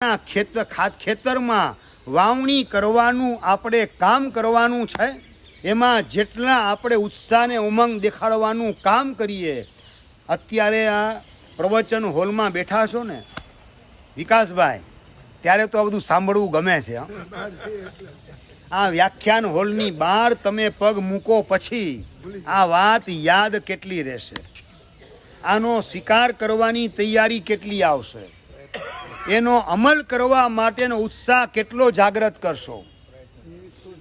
ખેતર ખેતરમાં વાવણી કરવાનું આપણે કામ કરવાનું છે. એમાં જેટલા આપણે ઉત્સાહને ઉમંગ દેખાડવાનું કામ કરીએ, અત્યારે આ પ્રવચન હોલમાં બેઠા છો ને, વિકાસભાઈ, ત્યારે તો આ બધું સાંભળવું ગમે છે આ વ્યાખ્યાન હોલની બહાર તમે પગ મૂકો પછી આ વાત યાદ કેટલી રહેશે? આનો સ્વીકાર કરવાની તૈયારી કેટલી આવશે? એનો અમલ કરવા માટેનો ઉત્સાહ કેટલો જાગૃત કરશો?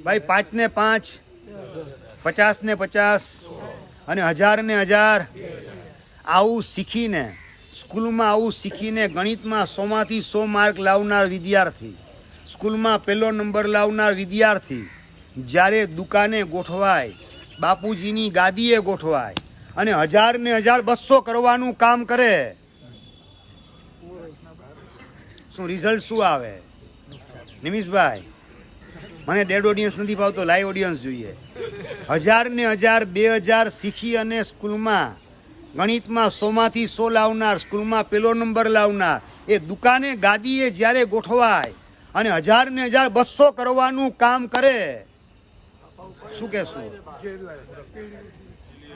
ભાઈ પાંચ ને પાંચ પચાસ ને પચાસ અને હજાર ને હજાર. આવું શીખીને, સ્કૂલમાં આવું શીખીને ગણિતમાં સોમાંથી સો માર્ક લાવનાર વિદ્યાર્થી, સ્કૂલમાં પહેલો નંબર લાવનાર વિદ્યાર્થી, જ્યારે દુકાને ગોઠવાય, બાપુજીની ગાદીએ ગોઠવાય અને હજાર ને હજાર બસો કરવાનું કામ કરે શું રિઝલ્ટ શું આવે? નિમિષભાઈ, મને ડેડ ઓડિયન્સ નથી ભાવતો લાઈવ ઓડિયન્સ જોઈએ. હજાર ને હજાર, બે હજાર શીખી અને સ્કૂલમાં, ગણિતમાં સોમાંથી સો લાવનાર, સ્કૂલમાં પેલો નંબર લાવનાર, એ દુકાને ગાદીએ જ્યારે ગોઠવાય અને હજાર ને હજાર બસો કરવાનું કામ કરે, શું કહેશું?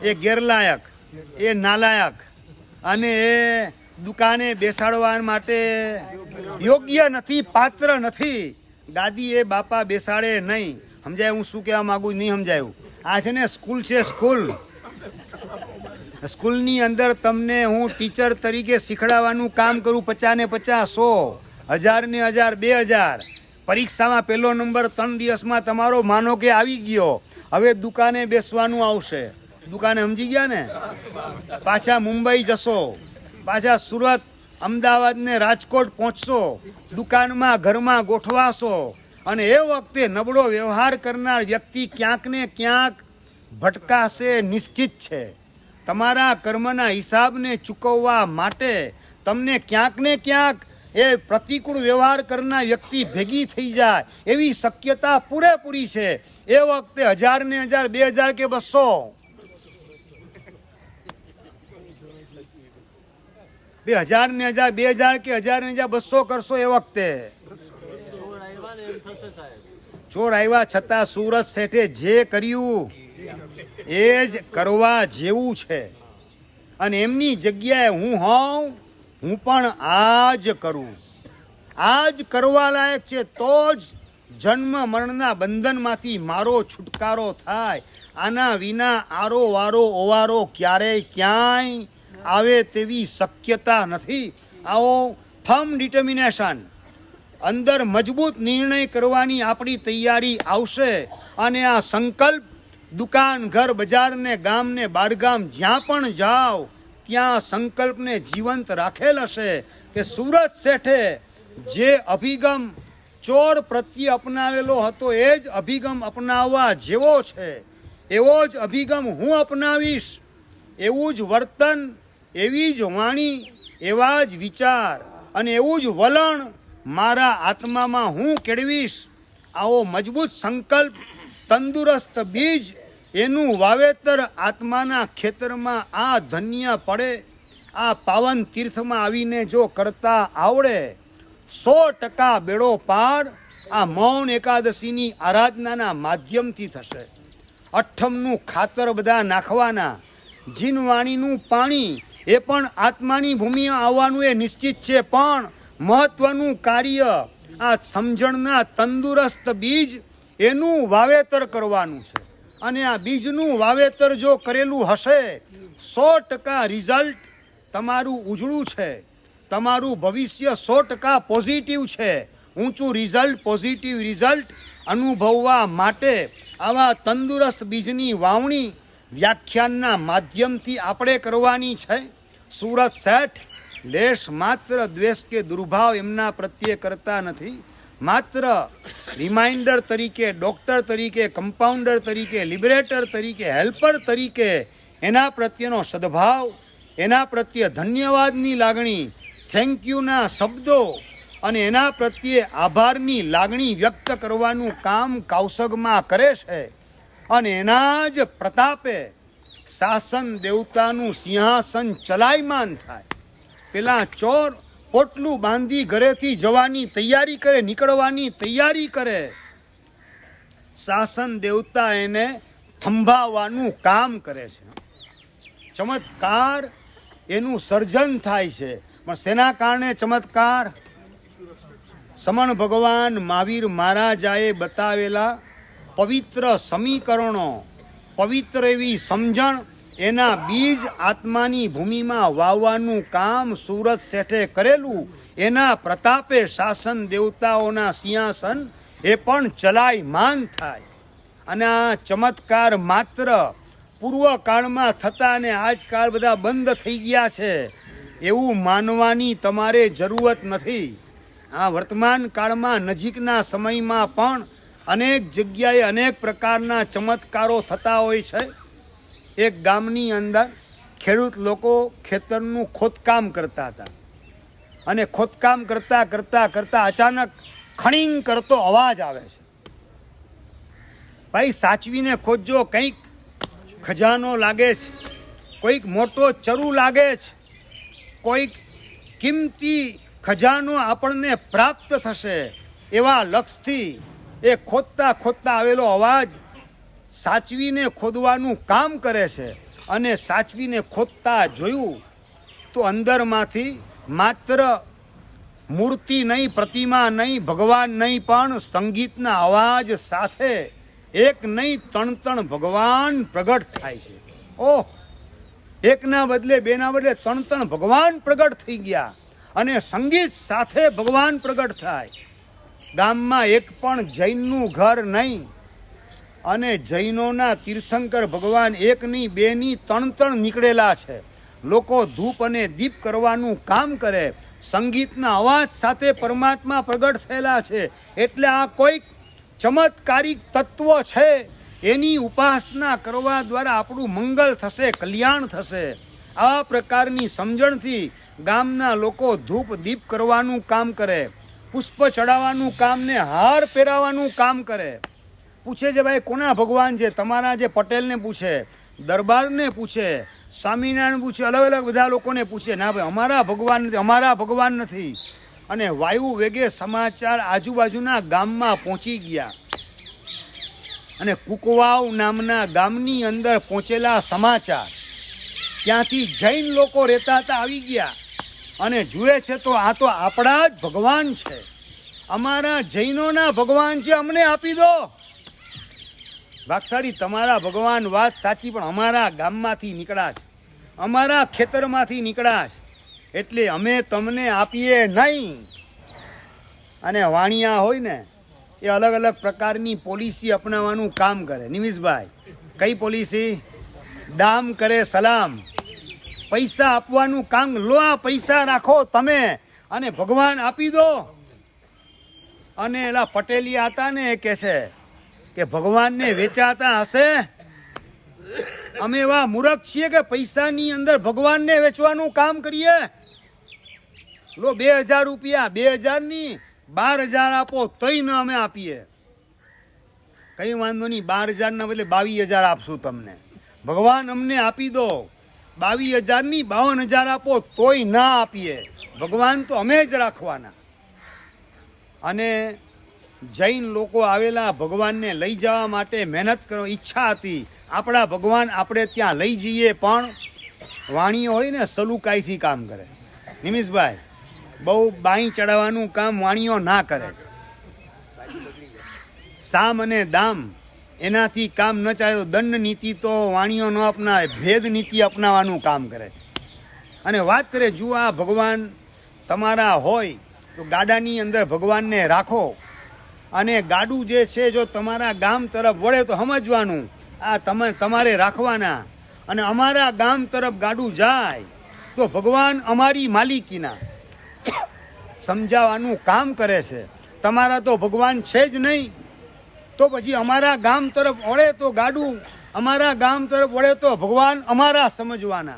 એ ગેરલાયક, એ નાલાયક, અને એ દુકાને બેસાડવા માટે યોગ્ય નથી, પાત્ર નથી. દાદીએ બાપા બેસાડે નહીં. સમજાય હું શું કહેવા માંગુ નહીં સમજાયું. આ છે ને સ્કૂલ છે સ્કૂલ. સ્કૂલની અંદર તમને હું ટીચર તરીકે શીખડાવવાનું કામ કરું પચાસ ને પચાસ, સો, હજાર ને હજાર, બે હજાર. પરીક્ષામાં પહેલો નંબર ત્રણ દિવસમાં તમારો માનો કે આવી ગયો. હવે દુકાને બેસવાનું આવશે. દુકાને સમજી ગયા ને? પાછા મુંબઈ જશો. પાછા સુરત અમદાવાદ ને રાજકોટ પહોંચશો, દુકાનમાં, ઘરમાં ગોઠવાશો અને એ વખતે નબળો વ્યવહાર કરનાર વ્યક્તિ ક્યાંક ને ક્યાંક ભટકાશે નિશ્ચિત છે. તમારા કર્મના હિસાબને ચૂકવવા માટે તમને ક્યાંક ને ક્યાંક એ પ્રતિકૂળ વ્યવહાર કરનાર વ્યક્તિ ભેગી થઈ જાય એવી શક્યતા પૂરેપૂરી છે. એ વખતે હજાર ને હજાર, બે હજાર કે બસો બે હજાર ને હજાર, બે હજાર કે હજાર ને હજાર બસો કરશો એ વખતે. ચોર આવ્યા છતાં સુરત શેઠે જે કર્યું, એ જ કરવા જેવું છે. અને એમની જગ્યાએ હું હોઉં, હું પણ આ જ કરું. આ જ કરવા લાયક છે, તો જ જન્મ મરણના બંધનમાંથી મારો છુટકારો થાય. આના વિના આરો વારો ઓવારો ક્યારેય ક્યાંય આવે તેવી શક્યતા નથી. આવો ફર્મ ડિટર્મિનેશન અંદર મજબૂત નિર્ણય કરવાની આપણી તૈયારી આવશે અને આ સંકલ્પ દુકાન, ઘર બજારને ગામને ગામ બારગામ જ્યાં પણ જાઓ, ત્યાં સંકલ્પને જીવંત રાખેલ હશે કે સુરત શેઠે જે અભિગમ ચોર પ્રત્યે અપનાવેલો હતો એ જ અભિગમ અપનાવવા જેવો છે. એવો જ અભિગમ હું અપનાવીશ. એવું જ વર્તન એવી જ વાણી, એવા જ વિચાર અને એવું જ વલણ મારા આત્મામાં હું કેળવીશ. આવો મજબૂત સંકલ્પ, તંદુરસ્ત બીજ, એનું વાવેતર આત્માના ખેતરમાં આ ધન્ય પડે. આ પાવન તીર્થમાં આવીને જો કરતા આવડે, સો ટકા બેડો પાર આ મૌન એકાદશીની આરાધનાના માધ્યમથી થશે. અઠ્ઠમનું ખાતર બધા નાખવાના, જીનવાણીનું પાણી એ પણ આત્માની ભૂમિ આવવાનું એ નિશ્ચિત છે, પણ મહત્વનું કાર્ય આ સમજણના તંદુરસ્ત બીજ એનું વાવેતર કરવાનું છે. અને આ બીજનું વાવેતર જો કરેલું હશે, સો ટકા રિઝલ્ટ તમારું ઉજળું છે. તમારું ભવિષ્ય સો ટકા પોઝિટિવ છે. ઊંચું રિઝલ્ટ, પોઝિટિવ રિઝલ્ટ અનુભવવા માટે આવા તંદુરસ્ત બીજની વાવણી વ્યાખ્યાનના માધ્યમથી આપણે કરવાની છે. સુરત શેઠ, લેશ માત્ર દ્વેષ કે દુર્ભાવ એમના પ્રત્યે કરતા નથી. માત્ર રિમાઇન્ડર તરીકે, ડૉક્ટર તરીકે, કમ્પાઉન્ડર તરીકે, લિબરેટર તરીકે, હેલ્પર તરીકે એના પ્રત્યેનો સદભાવ, એના પ્રત્યે ધન્યવાદની લાગણી, થેન્ક યુના શબ્દો અને એના પ્રત્યે આભારની લાગણી વ્યક્ત કરવાનું કામ કૌશગમાં કરે છે. અને એના જ પ્રતાપે શાસન દેવતાનું સિંહાસન ચલાયમાન થાય. પેલા ચોર પોટલું બાંધી ઘરેથી જવાની તૈયારી કરે, નીકળવાની તૈયારી કરે. શાસન દેવતા એને થંભાવવાનું કામ કરે છે. ચમત્કાર એનું સર્જન થાય છે. પણ શેના કારણે ચમત્કાર? સમણ ભગવાન મહાવીર મહારાજાએ બતાવેલા પવિત્ર સમીકરણો, પવિત્ર એવી સમજણ એના બીજ આત્માની ભૂમિમાં વાવવાનું કામ સુરત શેઠે કરેલું, એના પ્રતાપે શાસન દેવતાઓના સિંહાસન એ પણ ચલાયમાન થાય. અને આ ચમત્કાર માત્ર પૂર્વકાળમાં થતા અને આજકાલ બધા બંધ થઈ ગયા છે, એવું માનવાની તમારે જરૂરત નથી. આ વર્તમાન કાળમાં નજીકના સમયમાં પણ અનેક જગ્યાએ અનેક પ્રકારના ચમત્કારો થતા હોય છે. એક ગામની અંદર ખેડૂત લોકો ખેતરનું ખોદકામ કરતા હતા. અને ખોદકામ કરતા કરતા કરતા અચાનક ખણીંગ કરતો અવાજ આવે છે. ભાઈ, સાચવીને ખોદજો, કંઈક ખજાનો લાગે છે, કોઈક મોટો ચરુ લાગે છે, કોઈક કિંમતી ખજાનો આપણને પ્રાપ્ત થશે એવા લક્ષથી એ ખોદતા ખોદતા આવેલો અવાજ સાચવીને ખોદવાનું કામ કરે છે અને સાચવીને ખોદતા જોયું તો અંદરમાંથી માત્ર મૂર્તિ નહીં, પ્રતિમા નહીં, ભગવાન નહીં, પણ સંગીતના અવાજ સાથે એક નહીં ત્રણ ત્રણ ભગવાન પ્રગટ થાય છે. ઓહ! એકના બદલે, બેના બદલે ત્રણ ત્રણ ભગવાન પ્રગટ થઈ ગયા અને સંગીત સાથે ભગવાન પ્રગટ થાય. ગામમાં એક પણ જૈનનું ઘર નહીં. અને જૈનોના તીર્થંકર ભગવાન એકની બેની ત્રણ ત્રણ નીકળેલા છે. લોકો ધૂપ અને દીપ કરવાનું કામ કરે. સંગીતના અવાજ સાથે પરમાત્મા પ્રગટ થયેલા છે. એટલે આ કોઈક ચમત્કારિક તત્વ છે. એની ઉપાસના કરવા દ્વારા આપણું મંગલ થશે, કલ્યાણ થશે. આ પ્રકારની સમજણથી ગામના લોકો ધૂપ દીપ કરવાનું કામ કરે. પુષ્પ ચડાવવાનું કામ ને હાર પહેરાવાનું કામ કરે. પૂછે છે, ભાઈ, કોના ભગવાન છે? તમારા જે પટેલને પૂછે, દરબારને પૂછે, સ્વામિનારાયણ પૂછે, અલગ અલગ બધા લોકોને પૂછે, ના ભાઈ, અમારા ભગવાન નથી, અમારા ભગવાન નથી. અને વાયુ વેગે સમાચાર આજુબાજુના ગામમાં પહોંચી ગયા. અને કુકવાવ નામના ગામની અંદર પહોંચેલા સમાચાર. ત્યાંથી જૈન લોકો રહેતા હતા, આવી ગયા. અને જુએ છે તો આ તો આપણા જ ભગવાન છે. અમારા જૈનોના ભગવાન છે અમને આપી દો. ભાગશાળી તમારા ભગવાન વાત સાચી પણ અમારા ગામમાંથી નીકળ્યા છે. અમારા ખેતરમાંથી નીકળ્યા છે. એટલે અમે તમને આપીએ નહીં. અને વાણિયા હોય ને, એ અલગ અલગ પ્રકારની પોલિસી અપનાવવાનું કામ કરે. નિમિષભાઈ, કઈ પોલિસી? દામ કરે સલામ. પૈસા આપવાનું કામ લો આ પૈસા રાખો તમે અને ભગવાન આપી દો. અને એલા પટેલિયા હતા ને એ કહે છે કે ભગવાનને વેચાતા હશે? અમે એવા મૂરખ છીએ કે પૈસાની અંદર ભગવાનને વેચવાનું કામ કરીએ? લો બે હજાર રૂપિયા, બે હજારની બાર હજાર આપો તોય ન અમે આપીએ. કંઈ વાંધો નહીં, બાર હજારના બદલે બાવીસ હજાર આપશું તમને. ભગવાન અમને આપી દો. બાવીસ હજારની બાવન હજાર આપો તોય ના આપીએ. ભગવાન તો અમે જ રાખવાના. અને જૈન લોકો આવેલા ભગવાનને લઈ જવા માટે મહેનત કરવા ઈચ્છા હતી. આપણા ભગવાન આપણે ત્યાં લઈ જઈએ, પણ વાણીઓ હોય ને સલુકાઈથી કામ કરે. નિમિષભાઈ, બહુ બાઈ ચડાવવાનું કામ વાણીઓ ના કરે. સામ અને દામ એનાથી કામ ન ચાલે તો દંડ નીતિ તો વાણીઓ ન અપનાવે, ભેદ નીતિ અપનાવવાનું કામ કરે છે. અને વાત કરે, જુઓ આ ભગવાન તમારા હોય તો ગાડાની અંદર ભગવાનને રાખો. અને ગાડું જે છે, જો તમારા ગામ તરફ વળે તો સમજવાનું, આ તમે, તમારે રાખવાના. અને અમારા ગામ તરફ ગાડું જાય તો ભગવાન અમારી માલિકીના સમજાવવાનું કામ કરે છે. તમારા તો ભગવાન છે જ નહીં. તો પછી અમારા ગામ તરફ વળે તો ગાડું, અમારા ગામ તરફ વળે તો ભગવાન અમારા સમજવાના.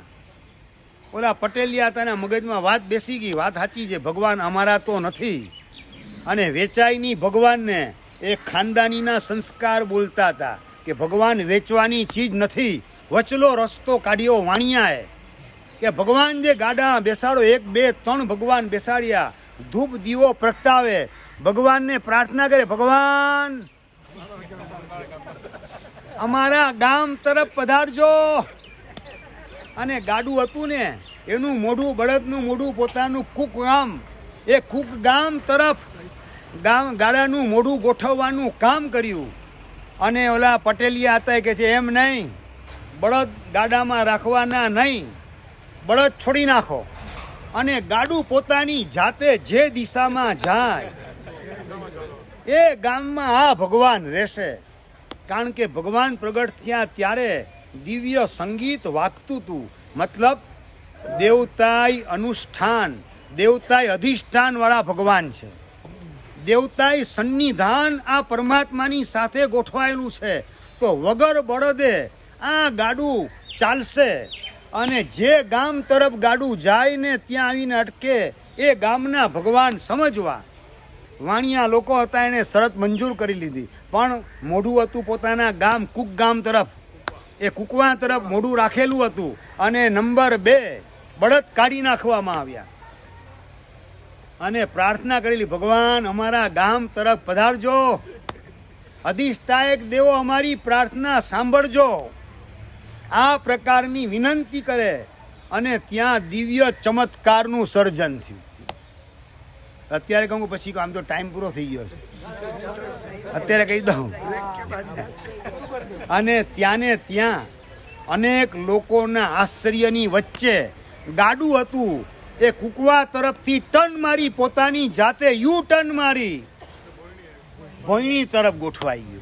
ઓલા પટેલિયા તાના મગજમાં વાત બેસી ગઈ, વાત સાચી છે, ભગવાન અમારા તો નથી. અને વેચાઈની ભગવાનને એ ખાનદાનીના સંસ્કાર બોલતા હતા કે ભગવાન વેચવાની ચીજ નથી, વચલો રસ્તો કાઢ્યો વાણિયાએ. કે ભગવાન જે ગાડા બેસાડો, એક, બે, ત્રણ ભગવાન બેસાડ્યા, ધૂપ દીવો પ્રગટાવે, ભગવાનને પ્રાર્થના કરે, ભગવાન અમારા ગામ તરફ પધારજો. અને ગાડું હતું ને, એનું મોઢું, બળદનું મોઢું, પોતાનું કુક ગામ. એ કુક ગામ તરફ ગામ, ગાડાનું મોઢું ગોઠવવાનું કામ કર્યું. અને ઓલા પટેલિયા હતા કે છે, એમ નહીં, બળદ ગાડામાં રાખવાના નહીં, બળદ છોડી નાખો. અને ગાડું પોતાની જાતે જે દિશામાં જાય, એ ગામમાં આ ભગવાન રહેશે. કારણ કે ભગવાન પ્રગટ થયા ત્યારે દિવ્ય સંગીત વાગતું હતું મતલબ દેવતાય અનુષ્ઠાન દેવતાય અધિષ્ઠાનવાળા ભગવાન છે. દેવતાય સન્નિધાન આ પરમાત્માની સાથે ગોઠવાયેલું છે. તો વગર બળદે આ ગાડું ચાલશે અને જે ગામ તરફ ગાડું જાય ને ત્યાં આવીને અટકે, એ ગામના ભગવાન સમજવા. વાણિયા લોકો હતા એને શરત મંજૂર કરી લીધી. પણ મોઢું હતું પોતાના ગામ કુક ગામ તરફ. એ કુકવા તરફ મોઢું રાખેલું હતું અને નંબર બે બળદ કાઢી નાખવામાં આવ્યા. અને પ્રાર્થના કરેલી, ભગવાન, અમારા ગામ તરફ પધારજો. અધિષ્ઠાયક દેવો, અમારી પ્રાર્થના સાંભળજો. આ પ્રકારની વિનંતી કરે અને ત્યાં દિવ્ય ચમત્કારનું સર્જન થયું. અત્યારે કહું પછી આમ તો ટાઈમ પૂરો થઈ ગયો છે. અત્યારે કહી દઉં. અને ત્યાંને ત્યાં અનેક લોકોના આશ્ચર્યની વચ્ચે ગાડું હતું. એ કુકવા તરફથી ટર્ન મારી પોતાની જાતે યુ ટર્ન મારી. ભોયણી તરફ ગોઠવાઈ ગયું.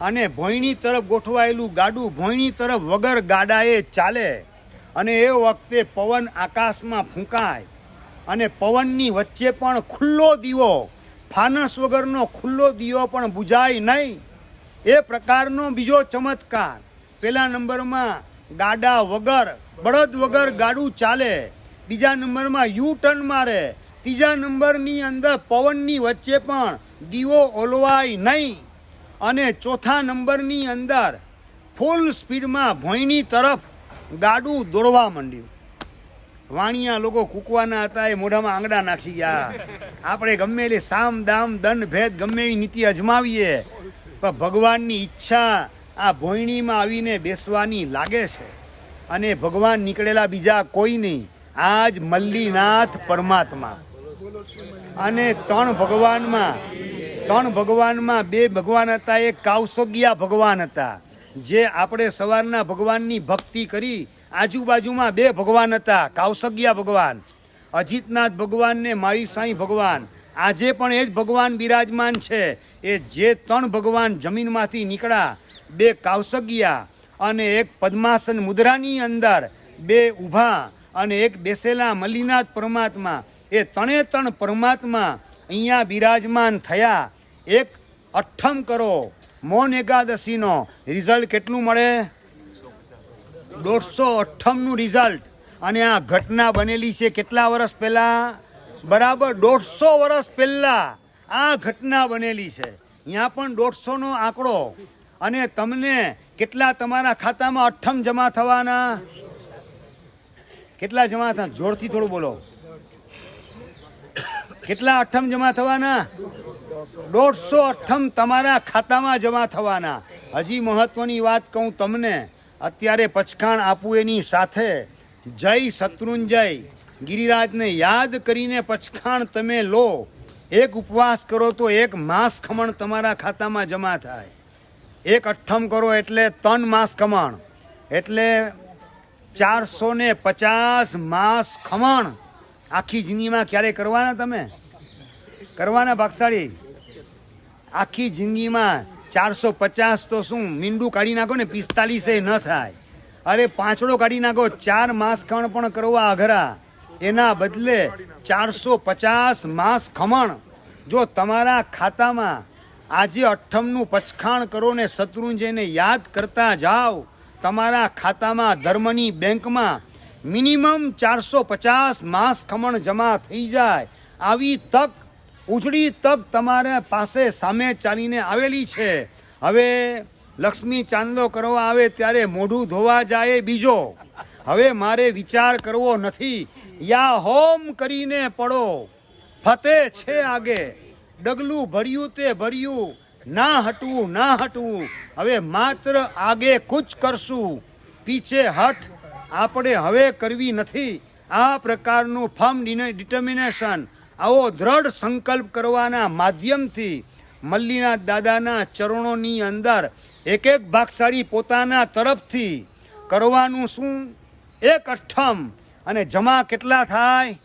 અને ભોયણી તરફ ગોઠવાયેલું ગાડું ભોયણી તરફ વગર ગાડાએ ચાલે. અને એ વખતે પવન આકાશમાં ફૂંકાય. અને પવનની વચ્ચે પણ ખુલ્લો દીવો. ફાનસ વગરનો ખુલ્લો દીવો પણ બુજાય નહીં. એ પ્રકારનો બીજો ચમત્કાર. પહેલા નંબરમાં ગાડા વગર, બળદ વગર ગાડું ચાલે. બીજા નંબરમાં યુ ટર્ન મારે. ત્રીજા નંબરની અંદર પવનની વચ્ચે પણ દીવો ઓલવાય નહીં. અને ચોથા નંબરની અંદર ફૂલ સ્પીડમાં ભોંયની તરફ ગાડું દોડવા માંડ્યું. વાણિયા લોકો કૂકવાના હતા, એ મોઢામાં આંગળા નાખી ગયા. આપણે ગમે એટલે સામ, દામ, દંડ, ભેદ, ગમે એવી નીતિ અજમાવીએ, પણ ભગવાનની ઈચ્છા આ ભોયણીમાં આવીને બેસવાની લાગે છે. અને ભગવાન નીકળેલા બીજા કોઈ નહીં. આજ મલ્લીનાથ પરમાત્મા. અને ત્રણ ભગવાનમાં ત્રણ ભગવાનમાં બે ભગવાન હતા, એક કાવસોગિયા ભગવાન હતા. જે આપણે સવારના ભગવાનની ભક્તિ કરી આજુબાજુમાં બે ભગવાન હતા, કાવસગિયા ભગવાન. અજીતનાથ ભગવાન ને માઈ સાંઈ ભગવાન. આજે પણ એ જ ભગવાન બિરાજમાન છે. એ જે ત્રણ ભગવાન જમીનમાંથી નીકળ્યા, બે કાવસગિયા અને એક પદ્માસન મુદ્રાની અંદર બે ઊભા અને એક બેસેલા મલ્લીનાથ પરમાત્મા. એ ત્રણે ત્રણ પરમાત્મા અહીંયા બિરાજમાન થયા. એક અઠ્ઠમ કરો. મૌન એકાદશીનો રિઝલ્ટ કેટલું મળે? દોઢસો અઠ્ઠાણું રિઝલ્ટ. અને આ ઘટના બનેલી છે કેટલા વર્ષ પહેલા? બરાબર, દોઢસો વર્ષ પહેલા આ ઘટના બનેલી છે. અહીંયા પણ દોઢસોનો આંકડો. અને તમને કેટલા તમારા ખાતામાં અઠ્ઠમ જમા થવાના? કેટલા જમા થવા જોરથી થોડું બોલો. કેટલા અઠ્ઠમ જમા થવાના? દોઢસો અઠ્ઠમ તમારા ખાતામાં જમા થવાના. હજી મહત્વની વાત કહું તમને. અત્યારે પચખાણ આપવું એની સાથે. જય શત્રુંજય. ગિરિરાજને યાદ કરીને પચખાણ તમે લો. એક ઉપવાસ કરો તો એક માસ ખમણ તમારા ખાતામાં જમા થાય. એક અઠ્ઠમ કરો એટલે ત્રણ માસ ખમણ. એટલે ચારસો ને પચાસ માસ ખમણ. આખી જિંદગીમાં ક્યારે કરવાના તમે? કરવાના ભાગશાળી? આખી જિંદગીમાં ચારસો પચાસ તો શું, મીંડું કાઢી નાખો ને પિસ્તાલીસે ન થાય. અરે પાંચડો કાઢી નાખો, ચાર માસ ખમણ પણ કરવા અઘરા એના બદલે ચારસો પચાસ માસ ખમણ. જો તમારા ખાતામાં આજે અઠ્ઠમનું પચખાણ કરો ને શત્રુંજયને યાદ કરતા જાઓ, તમારા ખાતામાં ધર્મની બેંકમાં મિનિમમ ચારસો પચાસ માસ ખમણ જમા થઈ જાય. આવી તક ઉજળી તક તમારા પાસે સામે ચાલીને આવેલી છે. હવે લક્ષ્મી ચાંદલો કરવા આવે ત્યારે મોઢું ધોવા જાય બીજો. હવે મારે વિચાર કરવો નથી. યા હોમ કરીને પડો. ફતે છે આગે. ડગલું ભર્યું તે ભર્યું. ના હટવું ના હટવું. હવે માત્ર આગે કૂચ કરશું. પીછે હઠ આપણે હવે કરવી નથી. આ પ્રકારનું ફર્મ ડિટર્મિનેશન આવો દ્રઢ સંકલ્પ કરવાના માધ્યમથી મલ્લીના દાદાના ચરણોની અંદર એક એક ભાગશાળી પોતાના તરફથી કરવાનું શું? એક અઠ્ઠમ. અને જમા કેટલા થાય?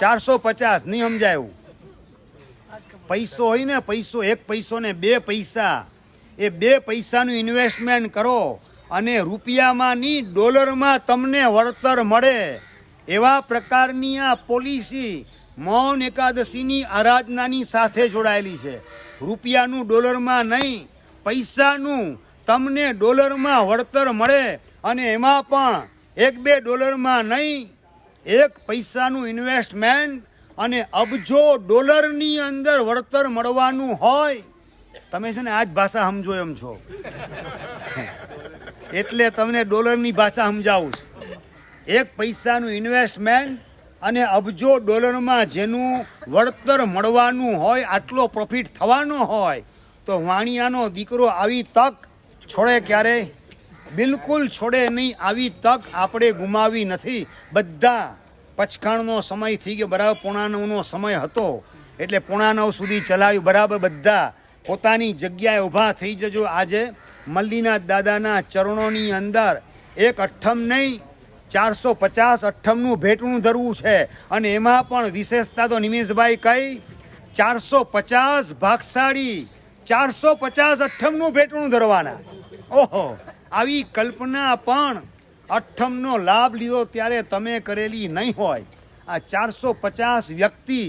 ચારસો પચાસ. નહીં સમજાયું? પૈસો હોય ને, પૈસો. એક પૈસો ને બે પૈસા. એ બે પૈસાનું ઇન્વેસ્ટમેન્ટ કરો અને રૂપિયામાં નહીં ડોલરમાં તમને વળતર મળે. એવા પ્રકારની આ પોલિસી મૌન એકાદશીની આરાધનાની સાથે જોડાયેલી છે. રૂપિયાનું ડોલરમાં નહીં, પૈસાનું. તમને ડોલરમાં વળતર મળે અને એમાં પણ એક બે ડોલરમાં નહીં. એક પૈસાનું ઇન્વેસ્ટમેન્ટ અને અબજો ડોલરની અંદર વળતર મળવાનું હોય. તમે છે ને આ જ ભાષા સમજો એમ છો. એટલે તમને ડોલરની ભાષા સમજાવું એક પૈસાનું ઇન્વેસ્ટમેન્ટ અને અબજો ડોલરમાં જેનું વળતર મળવાનું હોય, આટલો પ્રોફિટ થવાનો હોય, તો વાણિયાનો દીકરો આવી તક છોડે ક્યારે? બિલકુલ છોડે નહીં, આવી તક આપણે ગુમાવી નથી. બધા પચખાણનો સમય થઈ ગયો, બરાબર પોણા નવનો સમય હતો. એટલે પોણા નવ સુધી ચલાવ્યું, બરાબર, બધા પોતાની જગ્યાએ ઊભા થઈ જજો. આજે મલ્લીના દાદાના ચરણોની અંદર એક અઠ્ઠમ નહીં ચારસો પચાસ અઠ્ઠમનું ભેટનું ધરવું છે. અને એમાં પણ વિશેષતા તો નિમેશભાઈ કઈ, ચારસો પચાસ ભાગશાળી, ચારસો પચાસ અઠ્ઠમનું ભેટનું ધરવાના. ઓહો, આવી કલ્પના પણ અઠ્ઠમનો લાભ લીધો ત્યારે તમે કરેલી નહીં હોય. આ ચારસો પચાસ વ્યક્તિ,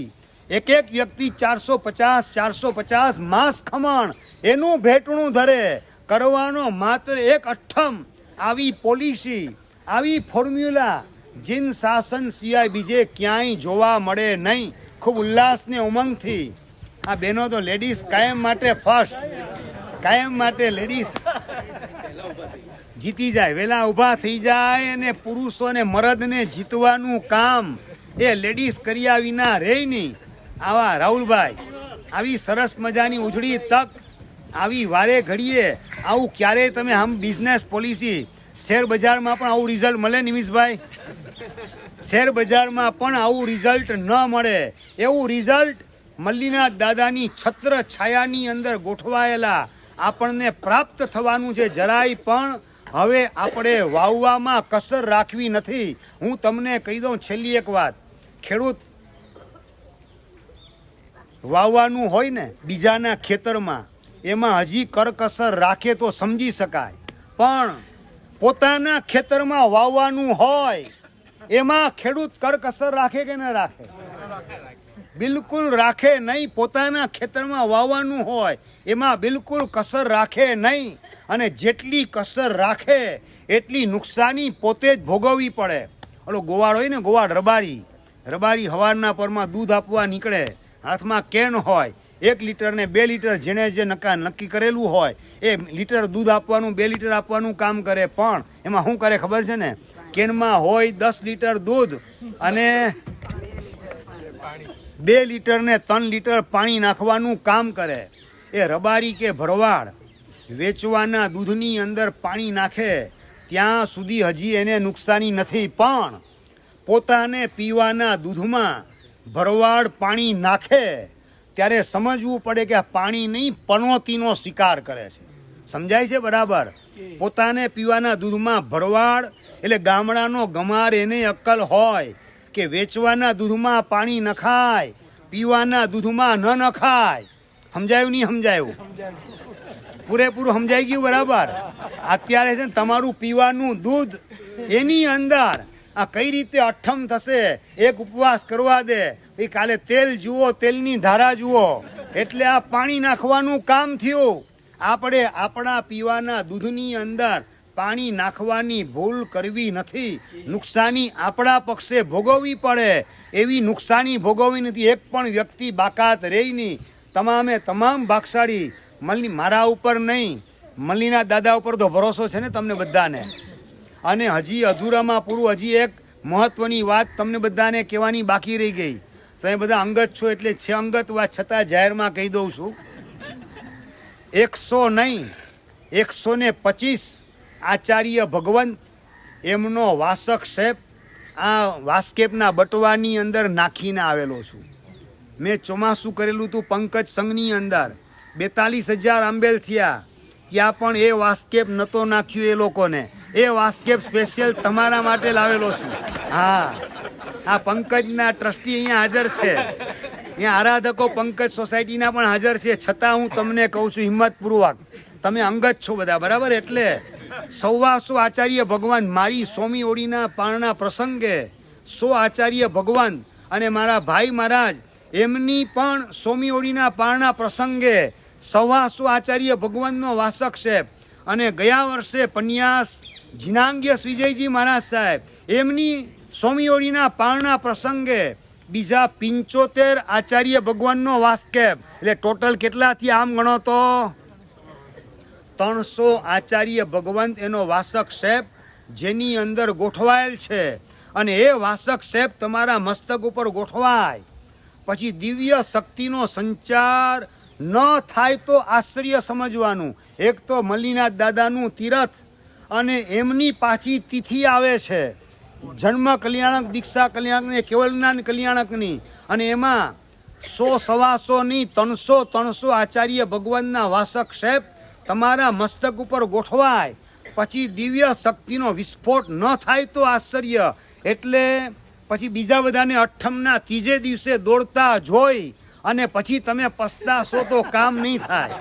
એક એક વ્યક્તિ ચારસો પચાસ ચારસો પચાસ માસ ખમણ, એનું ભેટણું ધરે. કરવાનો માત્ર એક અઠ્ઠમ. આવી પોલિસી આવી ફોર્મ્યુલા જીન શાસન સિવાય બીજે ક્યાંય જોવા મળે નહીં. ખૂબ ઉલ્લાસને ઉમંગથી. આ બહેનો તો લેડીઝ કાયમ માટે ફર્સ્ટ કાયમ માટે લેડીઝ જીતી જાય. વેલા ઊભા થઈ જાય અને પુરુષોને મરદને જીતવાનું કામ એ લેડીઝ કર્યા વિના રહે નહીં. આવા રાહુલભાઈ, આવી સરસ મજાની ઉજળી તક, આવી વારે ઘડીએ આવું ક્યારેય તમે આમ બિઝનેસ પોલિસી શેર બજારમાં પણ આવું રિઝલ્ટ મળે નિમિષભાઈ? શેર બજારમાં પણ આવું રિઝલ્ટ ન મળે. એવું રિઝલ્ટ મલ્લીના દાદાની છત્ર છાયાની અંદર ગોઠવાયેલા આપણને પ્રાપ્ત થવાનું છે જરાય પણ હવે આપણે વાવવામાં કસર રાખવી નથી. હું તમને કહી દઉં છેલ્લી એક વાત. ખેડૂત વાવવાનું હોય ને બીજાના ખેતરમાં, એમાં હજી કરકસર રાખે તો સમજી શકાય. પણ પોતાના ખેતરમાં વાવવાનું હોય, એમાં ખેડૂત કરકસર રાખે કે ન રાખે? બિલકુલ રાખે નહીં. પોતાના ખેતરમાં વાવવાનું હોય, એમાં બિલકુલ કસર રાખે નહીં. અને જેટલી કસર રાખે, એટલી નુકસાની પોતે જ ભોગવવી પડે. ઓલો ગોવાળ હોય ને, ગોવાળ રબારી. રબારી હવારના પરમાં દૂધ આપવા નીકળે. હાથમાં કેન હોય, એક લીટર ને બે લીટર જેણે જે નક્કા નક્કી કરેલું હોય એ લીટર દૂધ આપવાનું, બે લીટર આપવાનું કામ કરે, પણ એમાં શું કરે ખબર છે ને? કેનમાં હોય દસ લીટર દૂધ અને બે લીટર ને ત્રણ લીટર પાણી નાખવાનું કામ કરે. એ રબારી કે ભરવાડ વેચવાના દૂધની અંદર પાણી નાખે, ત્યાં સુધી હજી એને નુકસાની નથી, પણ પોતાને પીવાના દૂધમાં ભરવાડ પાણી નાખે. ત્યારે સમજવું પડે કે પાણી નહીં પનોતીનો શિકાર કરે છે. સમજાય છે બરાબર? પોતાને પીવાના દૂધમાં ભરવાડ એટલે ગામડાનો ગમાર એને અક્કલ હોય કે વેચવાના દૂધમાં પાણી નખાય પીવાના દૂધમાં ન નખાય. સમજાયું નહીં સમજાયું. પૂરેપૂરું સમજાઈ ગયું બરાબર? અત્યારે છે ને તમારું પીવાનું દૂધ એની અંદર આ કઈ રીતે અઠમ થશે? એક ઉપવાસ કરવા દે. એ કાલે તેલ જુઓ, તેલની ધારા જુઓ. એટલે આ પાણી નાખવાનું કામ થયું. આપણે આપણા પીવાના દૂધની અંદર પાણી નાખવાની ભૂલ કરવી નથી. નુકસાની આપણા પક્ષે ભોગવવી પડે. એવી નુકસાની ભોગવવી નથી. એક પણ વ્યક્તિ બાકાત રહી નહીં. તમામે તમામ ભાગશાળી. મલ્લી મારા ઉપર નહીં. મલ્લીના દાદા ઉપર તો ભરોસો છે ને તમને બધાને? અને હજી અધૂરામાં પૂરું, હજી એક મહત્વની વાત તમને બધાને કહેવાની બાકી રહી ગઈ. તમે બધા અંગત છો એટલે છે અંગત, વાત છતાં જાહેરમાં કહી દઉં છું. એકસો નહીં, એકસો ને પચીસ આચાર્ય ભગવંત એમનો વાસક શેપ આ વાસ્કેપના બટવાની અંદર નાખીને આવેલો છું. મેં ચોમાસું કરેલું હતું પંકજ સંઘની અંદર. બેતાલીસ હજાર આંબેલ થયા. ત્યાં પણ એ વાસ્કેપ નહોતો નાખ્યું એ લોકોને. એ વાસ્કેપ સ્પેશિયલ તમારા માટે લાવેલો છું. હા. આ પંકજના ટ્રસ્ટી અહીંયા હાજર છે. અહીંયા આરાધકો પંકજ સોસાયટીના પણ હાજર છે. છતાં હું તમને કહું છું હિંમતપૂર્વક. તમે અંગત છો બધા, બરાબર? એટલે સૌવાસો આચાર્ય ભગવાન મારી સોમી ઓળીના પારણા પ્રસંગે સો આચાર્ય ભગવાન અને મારા ભાઈ મહારાજ એમની પણ સોમી ઓળીના પારણા પ્રસંગે સવાસો આચાર્ય ભગવાનનો વાસક છે. અને ગયા વર્ષે પન્યાસ જીનાંગ્ય વિજયજી મહારાજ સાહેબ, એમની સોમી ઓળીના પારણા પ્રસંગે બીજા પિંચોતેર આચાર્ય ભગવાનનો વાસ્કેપ એટલે ટોટલ કેટલાથી આમ ગણો તો? ત્રણસો આચાર્ય ભગવંત એનો વાસક શેપ જેની અંદર ગોઠવાયેલ છે અને એ વાસક શેપ તમારા મસ્તક ઉપર ગોઠવાય. પછી દિવ્ય શક્તિનો સંચાર ન થાય તો આશ્ચર્ય સમજવાનું. એક તો મલ્લીનાથ દાદાનું તીરથ અને એમની પાછી તિથિ આવે છે. જન્મ કલ્યાણક, દીક્ષા કલ્યાણકની કેવલ જ્ઞાન કલ્યાણકની. અને એમાં સો સવાસોની ત્રણસો ત્રણસો આચાર્ય ભગવાનના વાસક શેપ તમારા મસ્તક ઉપર ગોઠવાય. પછી દિવ્ય શક્તિનો વિસ્ફોટ ન થાય તો આશ્ચર્ય. એટલે પછી બીજા બધાને અઠ્ઠમના ત્રીજે દિવસે દોડતા જોઈ અને પછી તમે પસ્તાશો તો કામ નહીં થાય.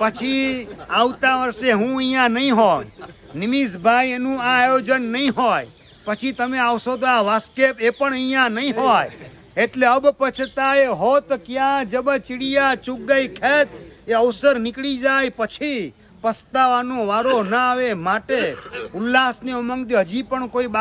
પછી આવતા વર્ષે હું અહીંયા નહીં હોય નિમિષભાઈ એનું આ આયોજન નહીં હોય. પછી તમે આવશો તો આ વાસ્કેપ એ પણ અહીંયા નહીં હોય. એટલે અબ પછતાય હોત ક્યાં જબ ચીડિયા ચૂક ગઈ ખેત. એ અવસર નીકળી જાય પછી પસ્તાવાનો વારો ના આવે માટે. ઉલ્લાસની ઉમંગ હજી પણ કોઈ બાકી